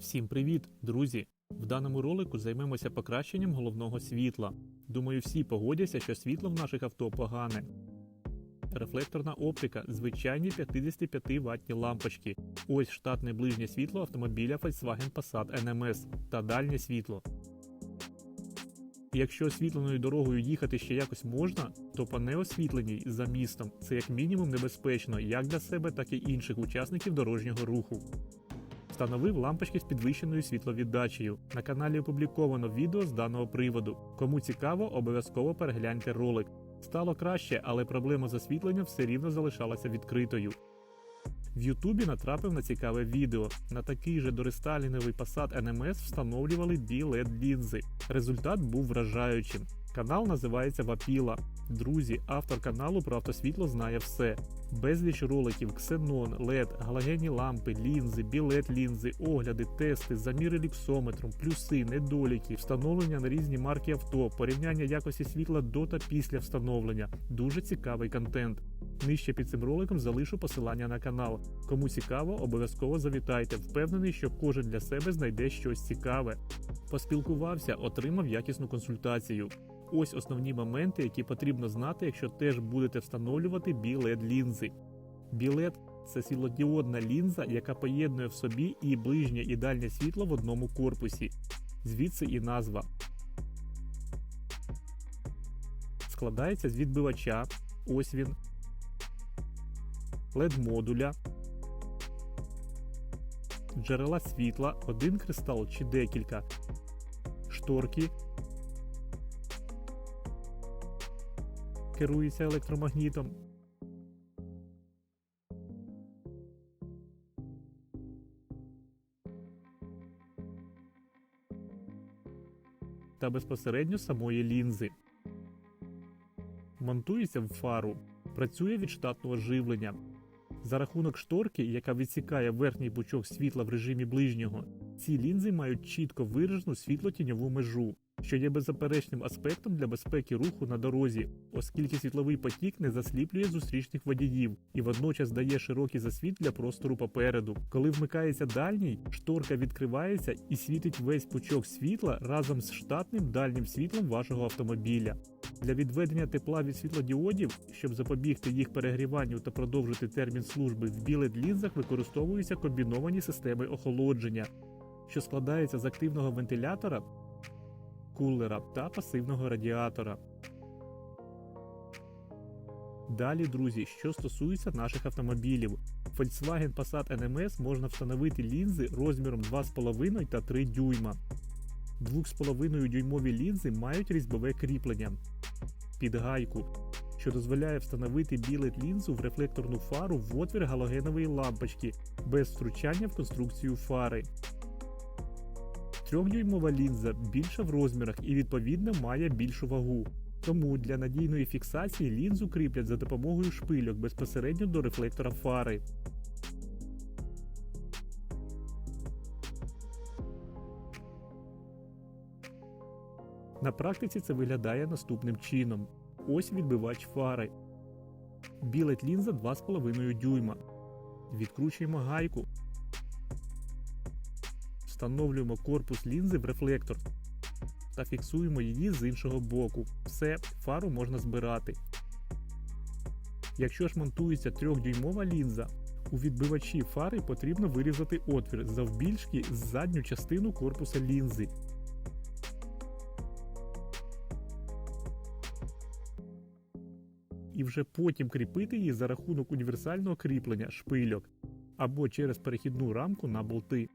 Всім привіт, друзі! В даному ролику займемося покращенням головного світла. Думаю, всі погодяться, що світло в наших авто погане. Рефлекторна оптика, звичайні 55 ваттні лампочки. Ось штатне ближнє світло автомобіля Volkswagen Passat NMS та дальнє світло. Якщо освітленою дорогою їхати ще якось можна, то по неосвітленій за містом це як мінімум небезпечно як для себе, так і інших учасників дорожнього руху. Встановив лампочки з підвищеною світловіддачею. На каналі опубліковано відео з даного приводу. Кому цікаво, обов'язково перегляньте ролик. Стало краще, але проблема з освітленням все рівно залишалася відкритою. В Ютубі натрапив на цікаве відео. На такий же дорестайлінговий Passat NMS встановлювали дві led лінзи. Результат був вражаючим. Канал називається Вапіла. Друзі, автор каналу про автосвітло знає все. Безліч роликів, ксенон, LED, галогенні лампи, лінзи, білет лінзи, огляди, тести, заміри ліксометром, плюси, недоліки, встановлення на різні марки авто, порівняння якості світла до та після встановлення. Дуже цікавий контент. Нижче під цим роликом залишу посилання на канал. Кому цікаво, обов'язково завітайте. Впевнений, що кожен для себе знайде щось цікаве. Поспілкувався, отримав якісну консультацію. Ось основні моменти, які потрібно знати, якщо теж будете встановлювати білет лінзи. Білет це світлодіодна лінза, яка поєднує в собі і ближнє і дальнє світло в одному корпусі. Звідси і назва. Складається з відбивача. Ось він. LED-модуля. Джерела світла, один кристал чи декілька. Шторки. Керується електромагнітом. Та безпосередньо самої лінзи. Монтується в фару. Працює від штатного живлення. За рахунок шторки, яка відсікає верхній пучок світла в режимі ближнього, ці лінзи мають чітко виражену світлотіньову межу що є беззаперечним аспектом для безпеки руху на дорозі, оскільки світловий потік не засліплює зустрічних водіїв і водночас дає широкий засвіт для простору попереду. Коли вмикається дальній, шторка відкривається і світить весь пучок світла разом з штатним дальнім світлом вашого автомобіля. Для відведення тепла від світлодіодів, щоб запобігти їх перегріванню та продовжити термін служби, в білет лінзах використовуються комбіновані системи охолодження, що складаються з активного вентилятора кулера та пасивного радіатора. Далі, друзі, що стосується наших автомобілів, Volkswagen Passat NMS можна встановити лінзи розміром 2,5 та 3 дюйма. 2,5 дюймові лінзи мають різьбове кріплення під гайку, що дозволяє встановити білет лінзу в рефлекторну фару в отвір галогенової лампочки без втручання в конструкцію фари. Трьохдюймова лінза більша в розмірах і відповідно має більшу вагу. Тому для надійної фіксації лінзу кріплять за допомогою шпильок безпосередньо до рефлектора фари. На практиці це виглядає наступним чином. Ось відбивач фари. Білет лінза 2,5 дюйма. Відкручуємо гайку. Встановлюємо корпус лінзи в рефлектор та фіксуємо її з іншого боку. Все, фару можна збирати. Якщо ж монтується 3-дюймова лінза, у відбивачі фари потрібно вирізати отвір завбільшки з задню частину корпуса лінзи. І вже потім кріпити її за рахунок універсального кріплення шпильок або через перехідну рамку на болти.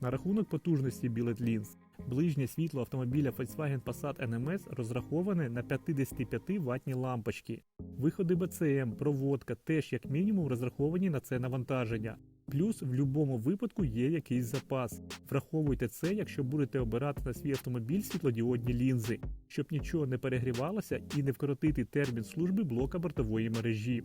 На рахунок потужності Billet Lens, ближнє світло автомобіля Volkswagen Passat NMS розраховане на 55 ватні лампочки. Виходи БЦМ, проводка теж як мінімум розраховані на це навантаження. Плюс в будь-якому випадку є якийсь запас. Враховуйте це, якщо будете обирати на свій автомобіль світлодіодні лінзи, щоб нічого не перегрівалося і не вкоротити термін служби блока бортової мережі.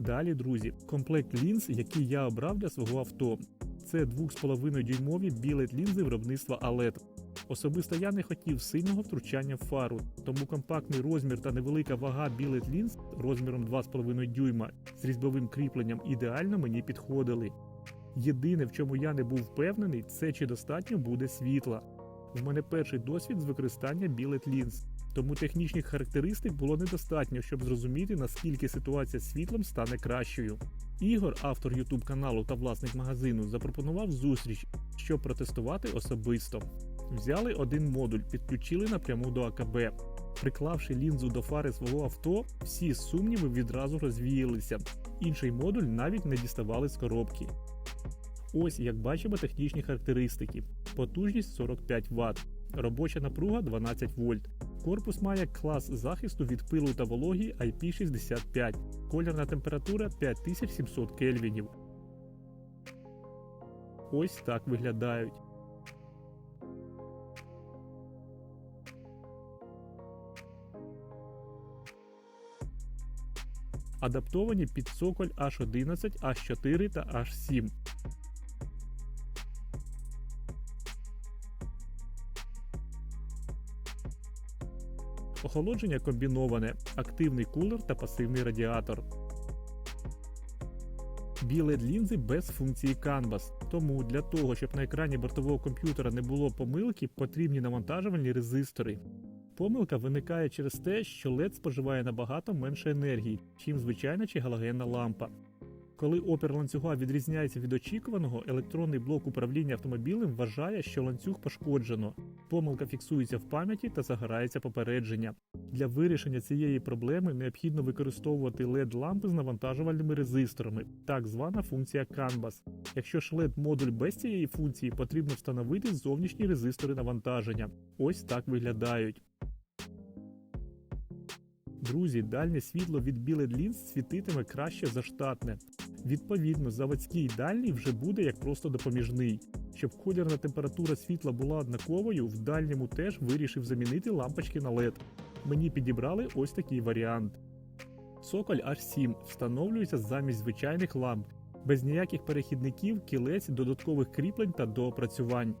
Далі, друзі, комплект лінз, який я обрав для свого авто це 2,5 дюймові білет лінзи виробництва ALED. Особисто я не хотів сильного втручання в фару, тому компактний розмір та невелика вага Billet Lens розміром 2,5 дюйма з різьбовим кріпленням ідеально мені підходили. Єдине, в чому я не був впевнений, це чи достатньо буде світла. В мене перший досвід з використання Billet Lens, тому технічних характеристик було недостатньо, щоб зрозуміти, наскільки ситуація з світлом стане кращою. Ігор, автор YouTube каналу та власник магазину, запропонував зустріч, щоб протестувати особисто. Взяли один модуль, підключили напряму до АКБ. Приклавши лінзу до фари свого авто, всі сумніви відразу розвіялися. Інший модуль навіть не діставали з коробки. Ось як бачимо технічні характеристики: потужність 45 Вт, робоча напруга 12 вольт. Корпус має клас захисту від пилу та вологі IP65, кольорна температура 5700 кельвінів. Ось так виглядають. Адаптовані під цоколь H11, H4 та H7. Охолодження комбіноване, активний кулер та пасивний радіатор. Білет лінзи без функції Canvas, тому для того, щоб на екрані бортового комп'ютера не було помилки, потрібні навантажувальні резистори. Помилка виникає через те, що LED споживає набагато менше енергії, чим звичайна чи галогенна лампа. Коли опір ланцюга відрізняється від очікуваного, електронний блок управління автомобілем вважає, що ланцюг пошкоджено. Помилка фіксується в пам'яті та загорається попередження. Для вирішення цієї проблеми необхідно використовувати led лампи з навантажувальними резисторами, так звана функція CANVAS. Якщо ж led модуль без цієї функції, потрібно встановити зовнішні резистори навантаження. Ось так виглядають. Друзі, дальнє світло від Billet Lens світитиме краще за штатне. Відповідно, заводський дальній вже буде як просто допоміжний. Щоб колірна температура світла була однаковою, в дальньому теж вирішив замінити лампочки на LED. Мені підібрали ось такий варіант. Соколь H7 встановлюється замість звичайних ламп, без ніяких перехідників, кілець, додаткових кріплень та доопрацювань.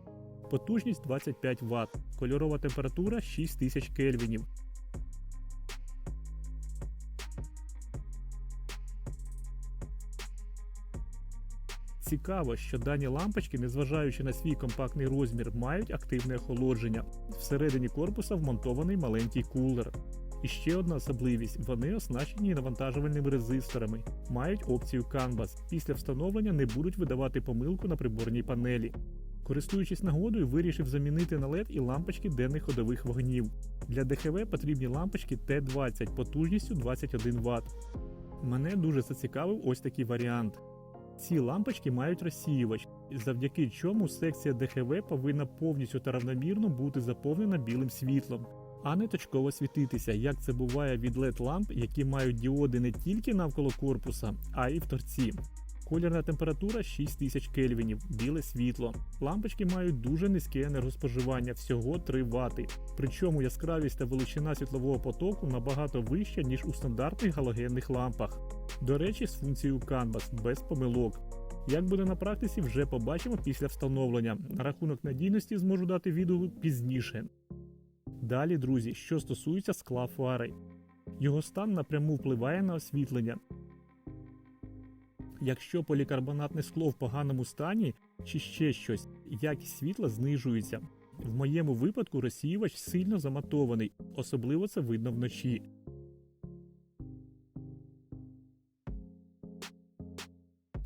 Потужність 25 Вт, кольорова температура 6000 кельвінів. Цікаво, що дані лампочки, незважаючи на свій компактний розмір, мають активне охолодження. Всередині корпуса вмонтований маленький кулер. І ще одна особливість: вони оснащені навантажувальними резисторами, мають опцію Canvas. Після встановлення не будуть видавати помилку на приборній панелі. Користуючись нагодою, вирішив замінити на LED і лампочки денних ходових вогнів. Для ДХВ потрібні лампочки Т20 потужністю 21 Вт. Мене дуже зацікавив ось такий варіант. Ці лампочки мають розсіювач, завдяки чому секція ДХВ повинна повністю та равномірно бути заповнена білим світлом, а не точково світитися, як це буває від LED ламп, які мають діоди не тільки навколо корпуса, а й в торці. Колірна температура 6000 кельвінів, біле світло. Лампочки мають дуже низьке енергоспоживання, всього 3 Вт. Причому яскравість та величина світлового потоку набагато вища, ніж у стандартних галогенних лампах. До речі, з функцією Canvas без помилок. Як буде на практиці, вже побачимо після встановлення. На рахунок надійності зможу дати відгук пізніше. Далі, друзі, що стосується скла фари. Його стан напряму впливає на освітлення. Якщо полікарбонатне скло в поганому стані чи ще щось, якість світла знижується. В моєму випадку розсіювач сильно заматований, особливо це видно вночі.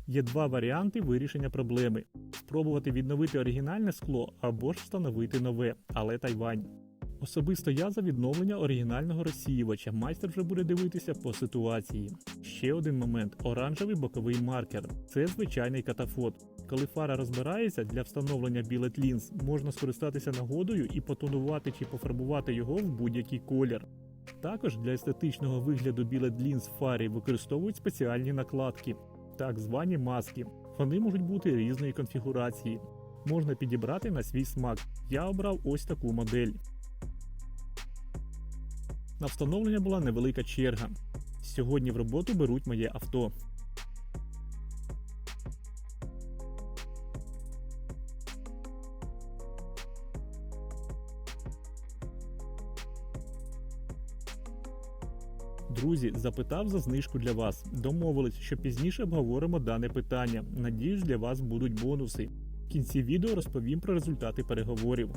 Є два варіанти вирішення проблеми: спробувати відновити оригінальне скло або ж встановити нове, але Тайвань. Особисто я за відновлення оригінального розсіювача. Майстер вже буде дивитися по ситуації. Ще один момент: оранжевий боковий маркер. Це звичайний катафот. Коли фара розбирається для встановлення Billet Lens, можна скористатися нагодою і потонувати чи пофарбувати його в будь-який колір. Також для естетичного вигляду Billet Lens в фарі використовують спеціальні накладки, так звані маски. Вони можуть бути різної конфігурації. Можна підібрати на свій смак. Я обрав ось таку модель. На встановлення була невелика черга. Сьогодні в роботу беруть моє авто. Друзі, запитав за знижку для вас. Домовились, що пізніше обговоримо дане питання. Надіюсь, для вас будуть бонуси. В кінці відео розповім про результати переговорів.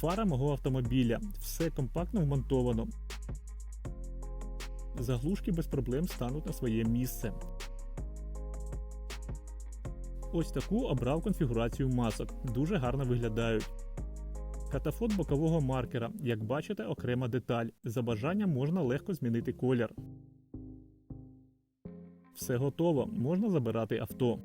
Фара мого автомобіля. Все компактно вмонтовано. Заглушки без проблем стануть на своє місце. Ось таку обрав конфігурацію масок. Дуже гарно виглядають. Катафот бокового маркера, як бачите, окрема деталь. За бажанням можна легко змінити колір. Все готово, можна забирати авто.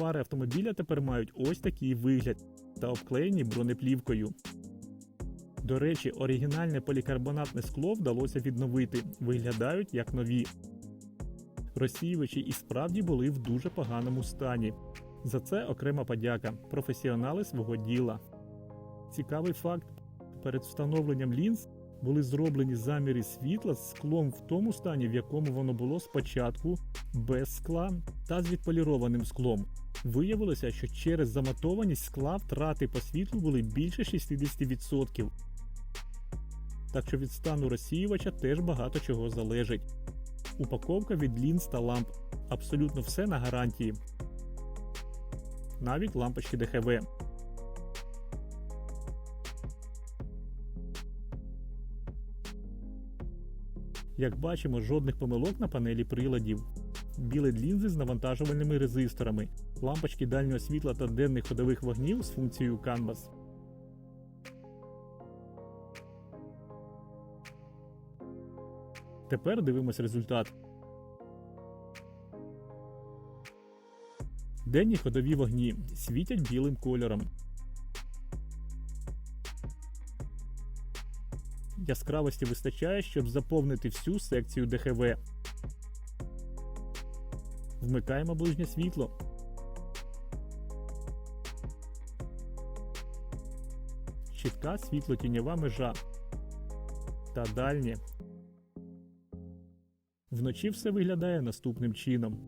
Фари автомобіля тепер мають ось такий вигляд та обклеєні бронеплівкою. До речі, оригінальне полікарбонатне скло вдалося відновити, виглядають як нові. Розсіювачі і справді були в дуже поганому стані. За це окрема подяка професіонали свого діла. Цікавий факт: перед встановленням лінз були зроблені заміри світла з склом в тому стані, в якому воно було спочатку, без скла та з відполірованим склом. Виявилося, що через заматованість скла втрати по світлу були більше 60%. Так що від стану розсіювача теж багато чого залежить. Упаковка від лінз та ламп. Абсолютно все на гарантії. Навіть лампочки ДХВ. Як бачимо, жодних помилок на панелі приладів. Білі лінзи з навантажувальними резисторами, лампочки дальнього світла та денних ходових вогнів з функцією Canvas. Тепер дивимось результат. Денні ходові вогні світять білим кольором. Яскравості вистачає, щоб заповнити всю секцію ДХВ. Вмикаємо ближнє світло. Чітка світло-тіньова межа. Та дальнє. Вночі все виглядає наступним чином.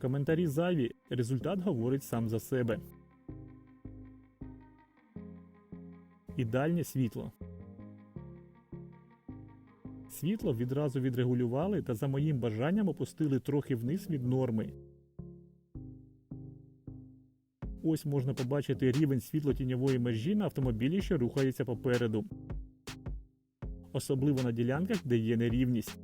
Коментарі зайві. Результат говорить сам за себе. Ідеальне світло. Світло відразу відрегулювали та за моїм бажанням опустили трохи вниз від норми. Ось можна побачити рівень світло-тіньової межі на автомобілі, що рухається попереду. Особливо на ділянках, де є нерівність.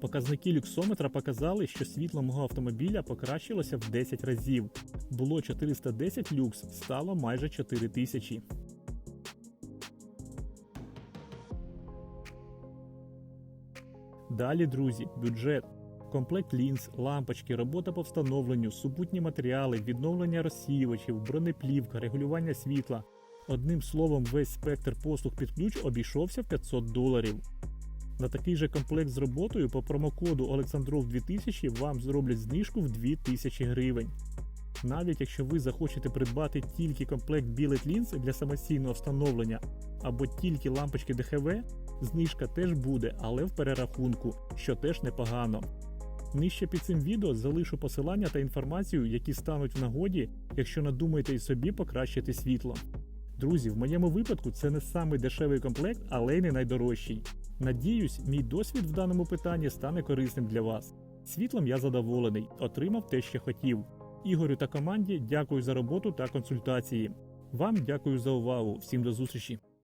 Показники люксометра показали, що світло мого автомобіля покращилося в 10 разів. Було 410 люкс, стало майже 4000. Далі, друзі, бюджет. Комплект лінз, лампочки, робота по встановленню, супутні матеріали, відновлення розсіювачів, бронеплівка, регулювання світла. Одним словом, весь спектр послуг під ключ обійшовся в 500 доларів. На такий же комплект з роботою по промокоду Олександров 2000 вам зроблять знижку в 2000 гривень. Навіть якщо ви захочете придбати тільки комплект Billet Lens для самостійного встановлення або тільки лампочки ДХВ, знижка теж буде, але в перерахунку, що теж непогано. Нижче під цим відео залишу посилання та інформацію, які стануть в нагоді, якщо надумаєте і собі покращити світло. Друзі, в моєму випадку це не самий дешевий комплект, але й не найдорожчий. Надіюсь, мій досвід в даному питанні стане корисним для вас. Світлом я задоволений, отримав те, що хотів. Ігорю та команді дякую за роботу та консультації. Вам дякую за увагу. Всім до зустрічі!